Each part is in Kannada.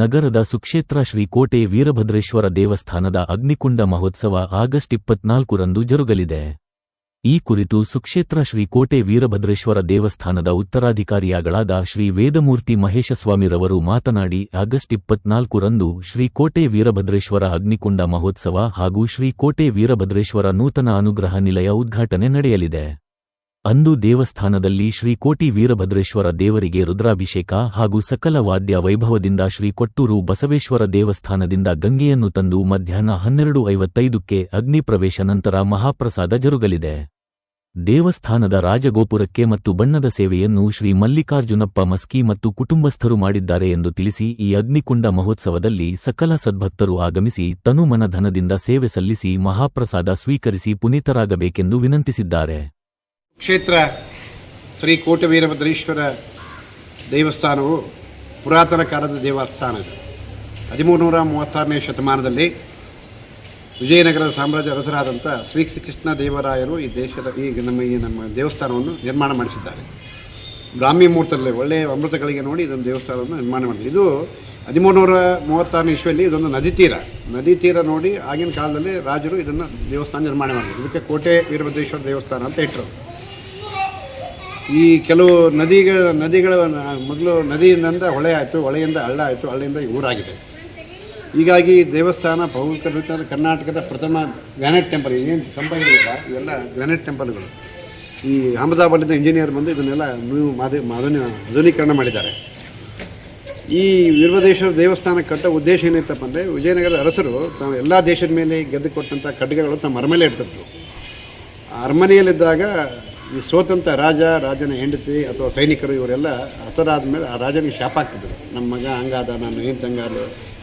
ನಗರದ ಸುಕ್ಷೇತ್ರ ಶ್ರೀ ಕೋಟೆ ವೀರಭದ್ರೇಶ್ವರ ದೇವಸ್ಥಾನದ ಅಗ್ನಿಕುಂಡ ಮಹೋತ್ಸವ ಆಗಸ್ಟ್ ಇಪ್ಪತ್ನಾಲ್ಕರಂದು ಜರುಗಲಿದೆ. ಈ ಕುರಿತು ಸುಕ್ಷೇತ್ರ ಶ್ರೀ ಕೋಟೆ ವೀರಭದ್ರೇಶ್ವರ ದೇವಸ್ಥಾನದ ಉತ್ತರಾಧಿಕಾರಿಯಾಗಳಾದ ಶ್ರೀ ವೇದಮೂರ್ತಿ ಮಹೇಶಸ್ವಾಮಿರವರು ಮಾತನಾಡಿ, ಆಗಸ್ಟ್ ಇಪ್ಪತ್ನಾಲ್ಕರಂದು ಶ್ರೀ ಕೋಟೆ ವೀರಭದ್ರೇಶ್ವರ ಅಗ್ನಿಕುಂಡ ಮಹೋತ್ಸವ ಹಾಗೂ ಶ್ರೀ ಕೋಟೆ ವೀರಭದ್ರೇಶ್ವರ ನೂತನ ಅನುಗ್ರಹ ನಿಲಯ ಉದ್ಘಾಟನೆ ನಡೆಯಲಿದೆ. ಅಂದು ದೇವಸ್ಥಾನದಲ್ಲಿ ಶ್ರೀಕೋಟಿ ವೀರಭದ್ರೇಶ್ವರ ದೇವರಿಗೆ ರುದ್ರಾಭಿಷೇಕ ಹಾಗೂ ಸಕಲ ವಾದ್ಯ ವೈಭವದಿಂದ ಶ್ರೀ ಕೊಟ್ಟೂರು ಬಸವೇಶ್ವರ ದೇವಸ್ಥಾನದಿಂದ ಗಂಗೆಯನ್ನು ತಂದು ಮಧ್ಯಾಹ್ನ ಹನ್ನೆರಡು ಐವತ್ತೈದಕ್ಕೆ ಅಗ್ನಿಪ್ರವೇಶ ನಂತರ ಮಹಾಪ್ರಸಾದ ಜರುಗಲಿದೆ. ದೇವಸ್ಥಾನದ ರಾಜಗೋಪುರಕ್ಕೆ ಮತ್ತು ಬಣ್ಣದ ಸೇವೆಯನ್ನು ಶ್ರೀ ಮಲ್ಲಿಕಾರ್ಜುನಪ್ಪ ಮಸ್ಕಿ ಮತ್ತು ಕುಟುಂಬಸ್ಥರು ಮಾಡಿದ್ದಾರೆ ಎಂದು ತಿಳಿಸಿ ಈ ಅಗ್ನಿಕುಂಡ ಮಹೋತ್ಸವದಲ್ಲಿ ಸಕಲ ಸದ್ಭಕ್ತರು ಆಗಮಿಸಿ ತನುಮನ ಧನದಿಂದ ಸೇವೆ ಸಲ್ಲಿಸಿ ಮಹಾಪ್ರಸಾದ ಸ್ವೀಕರಿಸಿ ಪುನೀತರಾಗಬೇಕೆಂದು ವಿನಂತಿಸಿದ್ದಾರೆ. ಕ್ಷೇತ್ರ ಶ್ರೀ ಕೋಟವೀರಭದ್ರೇಶ್ವರ ದೇವಸ್ಥಾನವು ಪುರಾತನ ಕಾಲದ ದೇವಸ್ಥಾನ ಇದು. ಹದಿಮೂರು ನೂರ ಮೂವತ್ತಾರನೇ ಶತಮಾನದಲ್ಲಿ ವಿಜಯನಗರದ ಸಾಮ್ರಾಜ್ಯ ಅರಸರಾದಂಥ ಶ್ರೀ ಕೃಷ್ಣ ದೇವರಾಯರು ಈ ದೇಶದ ಈ ನಮ್ಮ ಈ ನಮ್ಮ ದೇವಸ್ಥಾನವನ್ನು ನಿರ್ಮಾಣ ಮಾಡಿಸಿದ್ದಾರೆ. ಬ್ರಾಹ್ಮಿ ಮೂರ್ತದಲ್ಲಿ ಒಳ್ಳೆಯ ಅಮೃತಗಳಿಗೆ ನೋಡಿ ಇದೊಂದು ದೇವಸ್ಥಾನವನ್ನು ನಿರ್ಮಾಣ ಮಾಡಿದೆ ಇದು ಹದಿಮೂರು ನೂರ ಮೂವತ್ತಾರನೇ ಇಸ್ವಿಯಲ್ಲಿ ಇದೊಂದು ನದಿ ತೀರ. ನದಿ ತೀರ ನೋಡಿ ಆಗಿನ ಕಾಲದಲ್ಲಿ ರಾಜರು ಇದನ್ನು ದೇವಸ್ಥಾನ ನಿರ್ಮಾಣ ಮಾಡಿದರು. ಇದಕ್ಕೆ ಕೋಟೆ ವೀರಭದ್ರೇಶ್ವರ ದೇವಸ್ಥಾನ ಅಂತ ಇಟ್ಟರು ಈ ಕೆಲವು ನದಿಗಳ ನದಿಗಳ, ಮೊದಲು ನದಿಯಿಂದ ಹೊಳೆ ಆಯಿತು ಹೊಳೆಯಿಂದ ಹಳ್ಳ ಆಯಿತು ಹಳ್ಳಿಯಿಂದ ಊರಾಗಿದೆ. ಹೀಗಾಗಿ ದೇವಸ್ಥಾನ ಬಹುತೇಕ ಕರ್ನಾಟಕದ ಪ್ರಥಮ ಗ್ರಾನೈಟ್ ಟೆಂಪಲ್ ಏನು ಕಂಪನಿಗಳಿಲ್ಲ ಇವೆಲ್ಲ ಗ್ರಾನೆಟ್ ಟೆಂಪಲ್ಗಳು. ಈ ಅಹಮದಾಬಾದಿಂದ ಇಂಜಿನಿಯರ್ ಬಂದು ಇದನ್ನೆಲ್ಲ ನೀವು ಮಾದಿ ಮಾಧುನಿ, ಆಧುನೀಕರಣ ಮಾಡಿದ್ದಾರೆ. ಈ ವೀರಭದ್ರೇಶ್ವರ ದೇವಸ್ಥಾನ ಕಟ್ಟೋ ಉದ್ದೇಶ ಏನಿತ್ತಪ್ಪ ಅಂದರೆ ವಿಜಯನಗರ ಅರಸರು ತಾವು ಎಲ್ಲ ದೇಶದ ಮೇಲೆ ಗೆದ್ದು ಕೊಟ್ಟಂಥ ಖಡ್ಗಗಳು ತಮ್ಮ ಅರಮನೆ ಇಡ್ತಿದ್ರು ಅರಮನೆಯಲ್ಲಿದ್ದಾಗ ಈ ಸೋತಂತ ರಾಜ, ರಾಜನ ಹೆಂಡತಿ ಅಥವಾ ಸೈನಿಕರು ಇವರೆಲ್ಲ ಹತರಾದ ಮೇಲೆ ಆ ರಾಜನಿಗೆ ಶಾಪ ಹಾಕಿದ್ರು. ನಮ್ಮ ಮಗ ಹಂಗಾದ ನಾನು ಏನು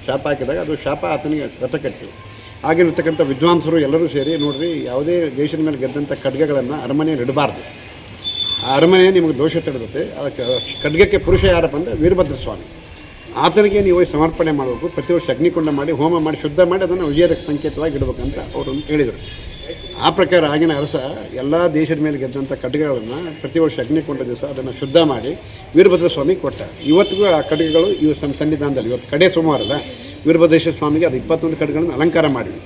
ಶಾಪ ಹಾಕಿದಾಗ ಅದು ಶಾಪ ಆತನಿಗೆ ಕಟ್ಟಕಟ್ಟು ಆಗಿರ್ತಕ್ಕಂಥ ವಿದ್ವಾಂಸರು ಎಲ್ಲರೂ ಸೇರಿ ನೋಡ್ರಿ, ಯಾವುದೇ ದೇಶದ ಮೇಲೆ ಗೆದ್ದಂಥ ಖಡ್ಗಗಳನ್ನು ಅರಮನೆಯಲ್ಲಿ ಇಡಬಾರ್ದು ಆ ಅರಮನೆ ನಿಮಗೆ ದೋಷ ತಡೆದತ್ತೆ ಅದಕ್ಕೆ ಖಡ್ಗಕ್ಕೆ ಪುರುಷ ಯಾರಪ್ಪ ಅಂದರೆ ವೀರಭದ್ರ ಸ್ವಾಮಿ. ಆತನಿಗೆ ನೀವು ಸಮರ್ಪಣೆ ಮಾಡಬೇಕು. ಪ್ರತಿ ವರ್ಷ ಅಗ್ನಿಕುಂಡ ಮಾಡಿ, ಹೋಮ ಮಾಡಿ, ಶುದ್ಧ ಮಾಡಿ ಅದನ್ನು ವಿಜಯದ ಸಂಕೇತವಾಗಿ ಇಡಬೇಕಂತ ಅವರು ಹೇಳಿದರು. ಆ ಪ್ರಕಾರ ಆಗಿನ ಅರಸ ಎಲ್ಲ ದೇಶದ ಮೇಲೆ ಗೆದ್ದಂಥ ಖಡ್ಗಗಳನ್ನು ಪ್ರತಿ ವರ್ಷ ಅಗ್ನಿಕೊಂಡ ದಿವಸ ಅದನ್ನು ಶುದ್ಧ ಮಾಡಿ ವೀರಭದ್ರ ಸ್ವಾಮಿ ಕೊಟ್ಟ. ಇವತ್ತಿಗೂ ಆ ಖಡ್ಗಗಳು ಇವು ನಮ್ಮ ಸನ್ನಿಧಾನದಲ್ಲಿ ಇವತ್ತು ಕಡೆ ಸೋಮವಾರದ ವೀರಭದ್ರೇಶ್ವರ ಸ್ವಾಮಿಗೆ ಅದು ಇಪ್ಪತ್ತೊಂದು ಖಡ್ಗಗಳನ್ನು ಅಲಂಕಾರ ಮಾಡಿದ್ವಿ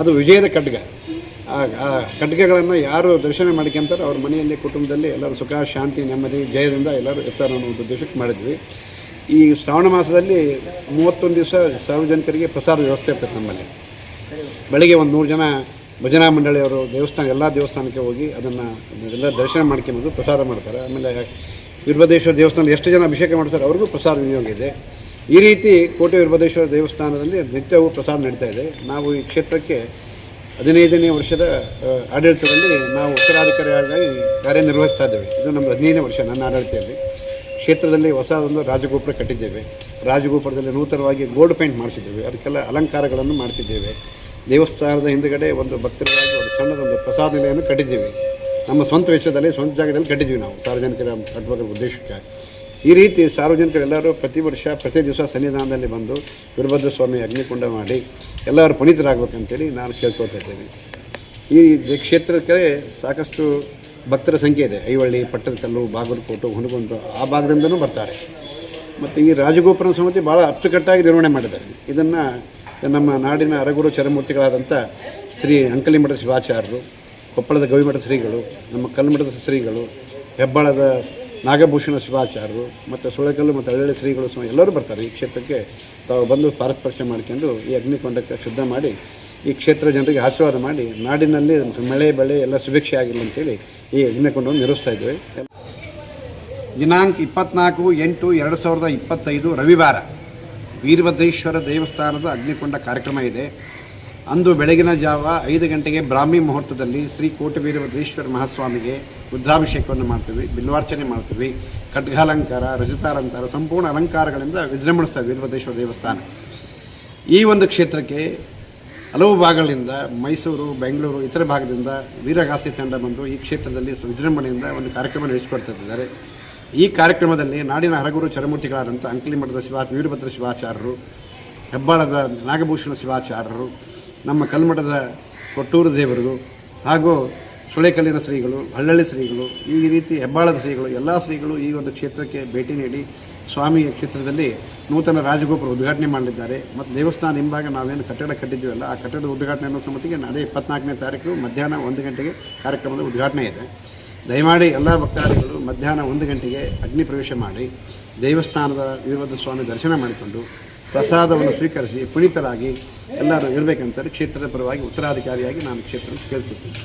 ಅದು ವಿಜಯದ ಖಡ್ಗ. ಆ ಖಡ್ಗಗಳನ್ನು ಯಾರು ದರ್ಶನ ಮಾಡ್ಕೊಂತಾರೆ ಅವ್ರ ಮನೆಯಲ್ಲಿ ಕುಟುಂಬದಲ್ಲಿ ಎಲ್ಲರೂ ಸುಖ, ಶಾಂತಿ, ನೆಮ್ಮದಿ, ಜಯದಿಂದ ಎಲ್ಲರೂ ಇರ್ತಾರೆ ಅನ್ನೋ ಒಂದು ಉದ್ದೇಶಕ್ಕೆ ಮಾಡಿದ್ವಿ. ಈ ಶ್ರಾವಣ ಮಾಸದಲ್ಲಿ ಮೂವತ್ತೊಂದು ದಿವಸ ಸಾರ್ವಜನಿಕರಿಗೆ ಪ್ರಸಾದ ವ್ಯವಸ್ಥೆ ಇರ್ತದೆ ನಮ್ಮಲ್ಲಿ. ಬೆಳಗ್ಗೆ ಒಂದು ನೂರು ಜನ ಭಜನಾ ಮಂಡಳಿಯವರು ದೇವಸ್ಥಾನ, ಎಲ್ಲ ದೇವಸ್ಥಾನಕ್ಕೆ ಹೋಗಿ ಅದನ್ನು ಎಲ್ಲ ದರ್ಶನ ಮಾಡ್ಕೊಂಬೋದು ಪ್ರಸಾರ ಮಾಡ್ತಾರೆ. ಆಮೇಲೆ ವೀರಭದ್ರೇಶ್ವರ ದೇವಸ್ಥಾನ ಎಷ್ಟು ಜನ ಅಭಿಷೇಕ ಮಾಡ್ತಾರೆ ಅವ್ರಿಗೂ ಪ್ರಸಾದ ವಿನಿಯೋಗ ಇದೆ. ಈ ರೀತಿ ಕೋಟೆ ವೀರಭದ್ರೇಶ್ವರ ದೇವಸ್ಥಾನದಲ್ಲಿ ನಿತ್ಯವೂ ಪ್ರಸಾದ ನಡೀತಾ ಇದೆ. ನಾವು ಈ ಕ್ಷೇತ್ರಕ್ಕೆ ಹದಿನೈದನೇ ವರ್ಷದ ಆಡಳಿತದಲ್ಲಿ ನಾವು ಉತ್ತರಾಧಿಕಾರಿಯಾಗಿ ಕಾರ್ಯನಿರ್ವಹಿಸ್ತಾ ಇದ್ದೇವೆ. ಇದು ನಮ್ಮ ಹದಿನೈದನೇ ವರ್ಷ ನನ್ನ ಆಡಳಿತದಲ್ಲಿ. ಕ್ಷೇತ್ರದಲ್ಲಿ ಹೊಸ ಒಂದು ರಾಜಗೋಪುರ ಕಟ್ಟಿದ್ದೇವೆ. ರಾಜಗೋಪುರದಲ್ಲಿ ನೂತನವಾಗಿ ಗೋಲ್ಡ್ ಪೇಂಟ್ ಮಾಡಿಸಿದ್ದೇವೆ. ಅದಕ್ಕೆಲ್ಲ ಅಲಂಕಾರಗಳನ್ನು ಮಾಡಿಸಿದ್ದೇವೆ. ದೇವಸ್ಥಾನದ ಹಿಂದುಗಡೆ ಒಂದು ಭಕ್ತರಿಗಾಗಿ ಒಂದು ಸಣ್ಣದೊಂದು ಪ್ರಸಾದ ನಿಲೆಯನ್ನು ಕಟ್ಟಿದ್ದೀವಿ. ನಮ್ಮ ಸ್ವಂತ ವೆಚ್ಚದಲ್ಲಿ, ಸ್ವಂತ ಜಾಗದಲ್ಲಿ ಕಟ್ಟಿದ್ದೀವಿ ನಾವು ಸಾರ್ವಜನಿಕರ ಕಟ್ಟುವ ಉದ್ದೇಶಕ್ಕೆ ಈ ರೀತಿ ಸಾರ್ವಜನಿಕರೆಲ್ಲರೂ ಪ್ರತಿ ವರ್ಷ, ಪ್ರತಿ ದಿವಸ ಸನ್ನಿಧಾನದಲ್ಲಿ ಬಂದು ವೀರಭದ್ರ ಸ್ವಾಮಿ ಅಗ್ನಿಕುಂಡ ಮಾಡಿ ಎಲ್ಲರೂ ಪುನೀತರಾಗಬೇಕಂತೇಳಿ ನಾನು ಕೇಳ್ಕೊತಾ ಇದ್ದೇನೆ. ಈ ಕ್ಷೇತ್ರಕ್ಕೆ ಸಾಕಷ್ಟು ಭಕ್ತರ ಸಂಖ್ಯೆ ಇದೆ. ಐವಳ್ಳಿ ಪಟ್ಟದಕಲ್ಲು ಬಾಗಲಕೋಟೆ, ಹುಣಗುಂದು ಆ ಭಾಗದಿಂದನೂ ಬರ್ತಾರೆ. ಮತ್ತು ಈ ರಾಜಗೋಪುರ ಸಮಿತಿ ಭಾಳ ಅಚ್ಚುಕಟ್ಟಾಗಿ ನಿರ್ವಹಣೆ ಮಾಡಿದ್ದಾರೆ. ಇದನ್ನು ನಮ್ಮ ನಾಡಿನ ಅರಗುರು ಚರಮೂರ್ತಿಗಳಾದಂಥ ಶ್ರೀ ಅಂಕಲಿ ಮಠ ಶಿವಾಚಾರ್ಯರು, ಕೊಪ್ಪಳದ ಗವಿಮಠ ಶ್ರೀಗಳು, ನಮ್ಮ ಕಲ್ಮಠದ ಶ್ರೀಗಳು, ಹೆಬ್ಬಾಳದ ನಾಗಭೂಷಣ ಶಿವಾಚಾರ್ಯರು, ಮತ್ತು ಸುಳೆಕಲ್ಲು ಮತ್ತು ಹಳ್ಳಿ ಶ್ರೀಗಳು ಸಹ ಎಲ್ಲರೂ ಬರ್ತಾರೆ ಈ ಕ್ಷೇತ್ರಕ್ಕೆ. ತಾವು ಬಂದು ಪಾರಸ್ಪರ್ಶ ಮಾಡ್ಕೊಂಡು ಈ ಅಗ್ನಿಕೊಂಡಕ್ಕೆ ಶುದ್ಧ ಮಾಡಿ, ಈ ಕ್ಷೇತ್ರ ಜನರಿಗೆ ಆಶೀರ್ವಾದ ಮಾಡಿ, ನಾಡಿನಲ್ಲಿ ಮಳೆ, ಬೆಳೆ ಎಲ್ಲ ಸುಭಿಕ್ಷೆ ಆಗಿಲ್ಲ ಅಂತೇಳಿ ಈ ಅಗ್ನಿಕೊಂಡವನ್ನು ನಿರ್ವಹಿಸ್ತಾ ಇದ್ದೇವೆ. ದಿನಾಂಕ ಇಪ್ಪತ್ನಾಲ್ಕು ಎಂಟು ಎರಡು ಸಾವಿರದ ಇಪ್ಪತ್ತೈದು ರವಿವಾರ. ವೀರಭದ್ರೇಶ್ವರ ದೇವಸ್ಥಾನದ ಅಗ್ನಿಕೊಂಡ ಕಾರ್ಯಕ್ರಮ ಇದೆ. ಅಂದು ಬೆಳಗಿನ ಜಾವ ಐದು ಗಂಟೆಗೆ ಬ್ರಾಹ್ಮಿ ಮುಹೂರ್ತದಲ್ಲಿ ಶ್ರೀ ಕೋಟೆ ವೀರಭದ್ರೇಶ್ವರ ಮಹಾಸ್ವಾಮಿಗೆ ರುದ್ರಾಭಿಷೇಕವನ್ನು ಮಾಡ್ತೀವಿ, ಬಿಲ್ವಾರ್ಚನೆ ಮಾಡ್ತೀವಿ. ಖಡ್ಗಾಲಂಕಾರ ರಜತಾಲಂಕಾರ ಸಂಪೂರ್ಣ ಅಲಂಕಾರಗಳಿಂದ ವಿಜೃಂಭಿಸ್ತಾರೆ ವೀರಭದ್ರೇಶ್ವರ ದೇವಸ್ಥಾನ. ಈ ಒಂದು ಕ್ಷೇತ್ರಕ್ಕೆ ಹಲವು ಭಾಗಗಳಿಂದ ಮೈಸೂರು, ಬೆಂಗಳೂರು, ಇತರ ಭಾಗದಿಂದ ವೀರಗಾಸಿ ತಂಡ ಬಂದು ಈ ಕ್ಷೇತ್ರದಲ್ಲಿ ವಿಜೃಂಭಣೆಯಿಂದ ಒಂದು ಕಾರ್ಯಕ್ರಮ ನಡೆಸಿಕೊಡ್ತಿದ್ದಾರೆ ಈ ಕಾರ್ಯಕ್ರಮದಲ್ಲಿ ನಾಡಿನ ಹರಗುರು ಚರಮೂರ್ತಿಗಳಾದಂಥ ಅಂಕಲಿಮಠದ ಶಿವಾ, ವೀರಭದ್ರ ಶಿವಾಚಾರ್ಯರು, ಹೆಬ್ಬಾಳದ ನಾಗಭೂಷಣ ಶಿವಾಚಾರ್ಯರು, ನಮ್ಮ ಕಲ್ಮಠದ ಕೊಟ್ಟೂರು ದೇವರು ಹಾಗೂ ಸುಳೆಕಲ್ಲಿನ ಶ್ರೀಗಳು, ಹಳ್ಳಳ್ಳಿ ಶ್ರೀಗಳು, ಈ ರೀತಿ ಹೆಬ್ಬಾಳದ ಶ್ರೀಗಳು, ಎಲ್ಲ ಶ್ರೀಗಳು ಈ ಒಂದು ಕ್ಷೇತ್ರಕ್ಕೆ ಭೇಟಿ ನೀಡಿ ಸ್ವಾಮಿಯ ಕ್ಷೇತ್ರದಲ್ಲಿ ನೂತನ ರಾಜಗೋಪುರ ಉದ್ಘಾಟನೆ ಮಾಡಲಿದ್ದಾರೆ ಮತ್ತು ದೇವಸ್ಥಾನ ಹಿಂಭಾಗ ನಾವೇನು ಕಟ್ಟಡ ಕಟ್ಟಿದ್ದೀವಲ್ಲ, ಆ ಕಟ್ಟಡದ ಉದ್ಘಾಟನೆ ಅನ್ನೋ ಸಮಿತಿಗೆ ನಾಳೆ ಇಪ್ಪತ್ನಾಲ್ಕನೇ ತಾರೀಕು ಮಧ್ಯಾಹ್ನ ಒಂದು ಗಂಟೆಗೆ ಕಾರ್ಯಕ್ರಮದ ಉದ್ಘಾಟನೆ ಇದೆ. ದಯಮಾಡಿ ಎಲ್ಲ ಭಕ್ತಾದಿಗಳು ಮಧ್ಯಾಹ್ನ ಒಂದು ಗಂಟೆಗೆ ಅಗ್ನಿ ಪ್ರವೇಶ ಮಾಡಿ ದೇವಸ್ಥಾನದ ವೀರಭದ್ರ ಸ್ವಾಮಿ ದರ್ಶನ ಮಾಡಿಕೊಂಡು ಪ್ರಸಾದವನ್ನು ಸ್ವೀಕರಿಸಿ ಪುನೀತರಾಗಿ ಎಲ್ಲರೂ ಇರಬೇಕಂತಾರೆ ಕ್ಷೇತ್ರದ ಪರವಾಗಿ ಉತ್ತರಾಧಿಕಾರಿಯಾಗಿ ನಾನು ಕ್ಷೇತ್ರವನ್ನು ಕೇಳ್ಕೊಳ್ತೀನಿ.